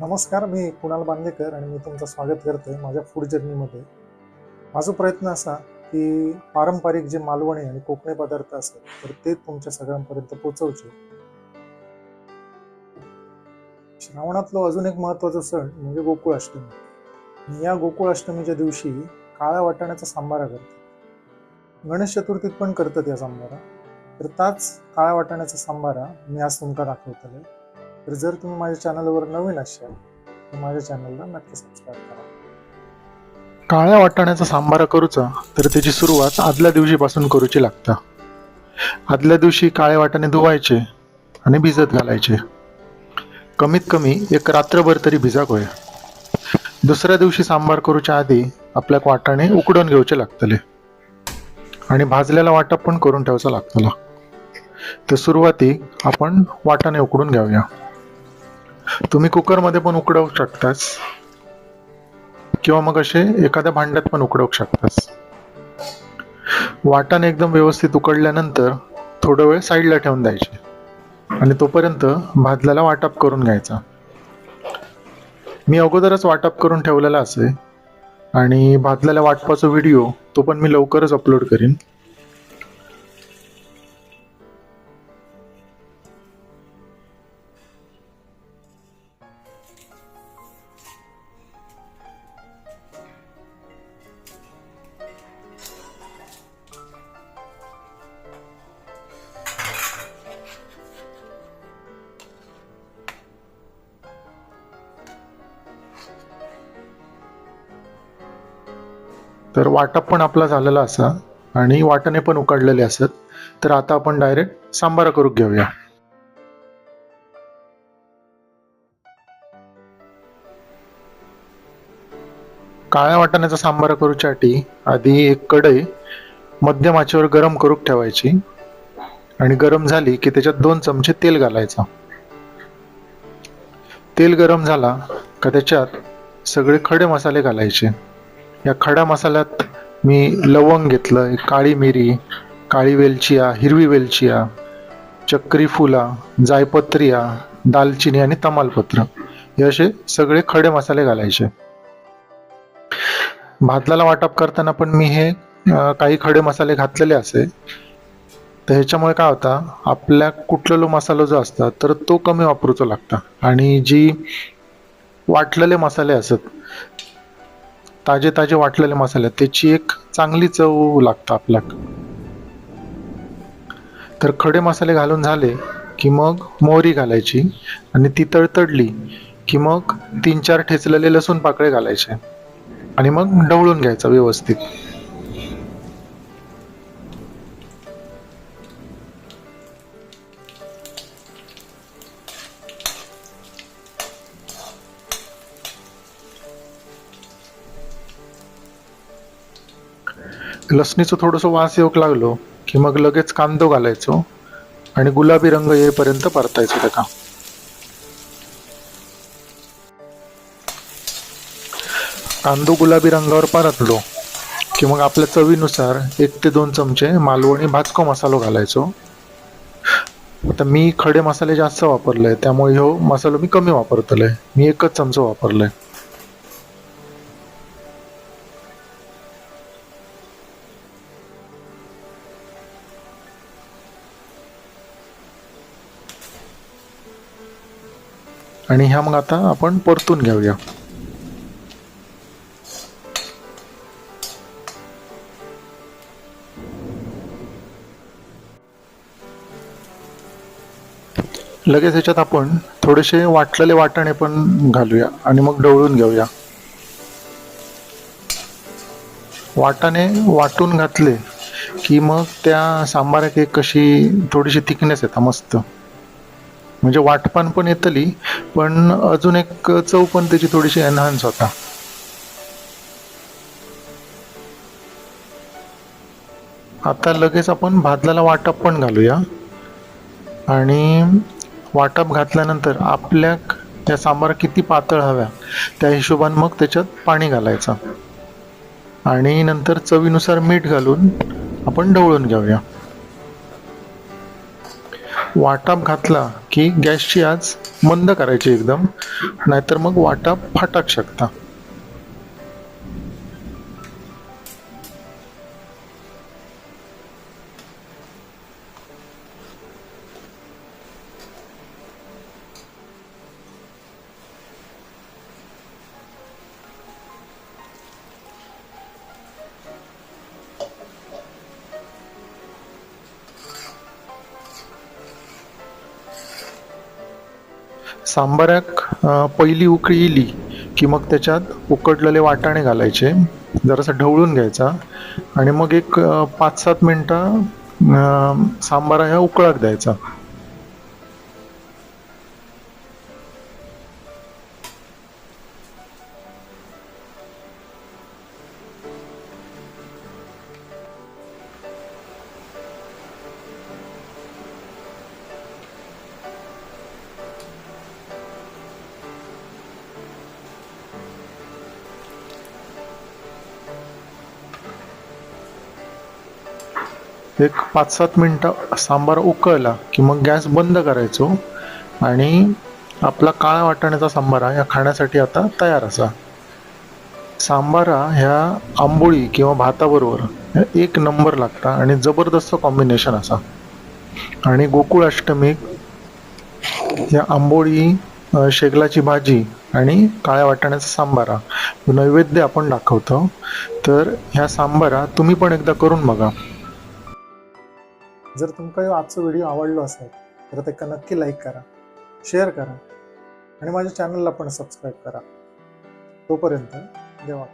नमस्कार मी कुणाल बांदेकर आणि मी तुमचं स्वागत करतोय माझ्या फूड जर्नीमध्ये माझा प्रयत्न असा की पारंपरिक जे मालवणी आणि कोकणी पदार्थ असतात तर ते तुमच्या सगळ्यांपर्यंत पोचवचे श्रावणातलं अजून एक महत्त्वाचा सण म्हणजे गोकुळाष्टमी. मी या गोकुळाष्टमीच्या दिवशी काळ्या वाटाण्याचा सांबारा करतो. गणेश चतुर्थीत पण करतात या सांबारा. तर त्याच काळ्या वाटाण्याचा सांबारा मी आज तुमका आहे तर जर तुम्ही माझ्या चॅनलवर नवीन असाल तर माझ्या चॅनलला नक्की सबस्क्राईब करा. काळ्या वाटाण्याचा सांबारा करूचा तर त्याची सुरुवात आदल्या दिवशीपासून करूची लागता. आदल्या दिवशी काळे वाटाणे धुवायचे आणि भिजत घालायचे. कमीत कमी एक रात्रभर तरी भिजाक होय दुसऱ्या दिवशी सांबार करूच्या आधी आपल्याक वाटाणे उकडून घेऊचे लागतले. आणि भाजलेला वाटप पण करून ठेवचा लागतला. तर सुरुवातीक आपण वाटाणे उकडून घेऊया तुम्ही कुकरमध्ये पण उकडवू शकतास. किंवा मग असे एखाद्या भांड्यात पण उकडवू शकतास. वाटण एकदम व्यवस्थित उकडल्यानंतर थोडं वेळ साईडला ठेवून द्यायचे. आणि तोपर्यंत भाजल्याला वाटप करून घ्यायचा. मी अगोदरच वाटप करून ठेवलेला असे आणि भाजलेल्या वाटपाचा व्हिडिओ तो पण मी लवकरच अपलोड करीन. तर वाटप पण आपला झालेला असा आणि वाटणे पण उकडलेले असत. तर आता आपण डायरेक्ट सांबारा करून घेऊया. काळ्या वाटाण्याचा सांबारा करूच्यासाठी आधी एक कढई मध्यम आचेवर गरम करून ठेवायची. आणि गरम झाली की त्याच्यात दोन चमचे तेल घालायचा. तेल गरम झाला का त्याच्यात सगळे खडे मसाले घालायचे. या खडा मसाल्यात मी लवंग घेतलं काळी मिरी काळी वेलचिया हिरवी वेलचिया चक्री फुला जायपत्रिया दालचिनी आणि तमालपत्र. हे असे सगळे खडे मसाले घालायचे. भातलाला वाटप करताना पण मी हे काही खडे मसाले घातलेले असे. तर ह्याच्यामुळे काय होता आपल्या कुठलेलो मसाला जो असता तर तो कमी वापरूचा लागता. आणि जी वाटलेले मसाले असत ताजे ताजे वाटलेले मसाले त्याची एक चांगली चव लागतं आपल्याला. तर खडे मसाले घालून झाले की मग मोहरी घालायची आणि ती तडतडली की मग तीन चार ठेचलेले लसूण पाकळे घालायचे आणि मग ढवळून घ्यायचं व्यवस्थित. लसणीचं थोडंसं वास येऊक लागलो की मग लगेच कांदो घालायचो आणि गुलाबी रंग येईपर्यंत परतायचो त्याका. कांदो गुलाबी रंगावर परतलो की मग आपल्या चवीनुसार एक ते दोन चमचे मालवणी भाजको मसालो घालायचो. आता मी खडे मसाले जास्त वापरले त्यामुळे ह्यो मसालो मी कमी वापरतले मी एकच चमचो वापरलाय. आणि ह्या मग आता आपण परतून घेऊया. लगेच ह्याच्यात आपण थोडेसे वाटलेले वाटाणे पण घालूया आणि मग ढवळून घेऊया. वाटाणे वाटून घातले की मग त्या सांबाराक एक कशी थोडीशी थिकनेस येता मस्त. म्हणजे वाटपान पण येतली पण अजून एक चव पण त्याची थोडीशी एनहान्स होता. आता लगेच आपण भाजलेला वाटप पण घालूया. आणि वाटप घातल्यानंतर आपल्या त्या सांबार किती पातळ हव्या त्या हिशोबाने मग त्याच्यात पाणी घालायचं. आणि नंतर चवीनुसार मीठ घालून आपण ढवळून घेऊया. वाटाप घातला की गॅसची आज मंद करायची एकदम. नाहीतर मग वाटाप फाटाक शकता. सांबाराक पहिली उकळी इली की मग त्याच्यात उकडलेले वाटाणे घालायचे जरासा ढवळून घ्यायचा आणि मग एक पाच सात मिनटं अं, सांबारा ह्या उकळाक द्यायचा. एक पाच सात मिनटं सांबार उकळला की मग गॅस बंद करायचो आणि आपला काळा वाटाण्याचा सांबारा ह्या खाण्यासाठी आता तयार असा. सांबारा ह्या आंबोळी किंवा भाताबरोबर एक नंबर लागता आणि जबरदस्त कॉम्बिनेशन असा. आणि गोकुळ अष्टमीक या आंबोळी शेगलाची भाजी आणि काळ्या वाटाण्याचा सांबारा नैवेद्य आपण दाखवतो. तर ह्या सांबारा तुम्ही पण एकदा करून बघा. जर तुमका ह्यो आजचो व्हिडिओ आवडलो असेल तर तेका नक्की लाईक करा शेअर करा आणि माझ्या चॅनलला पण सबस्क्राईब करा. तोपर्यंत देवा.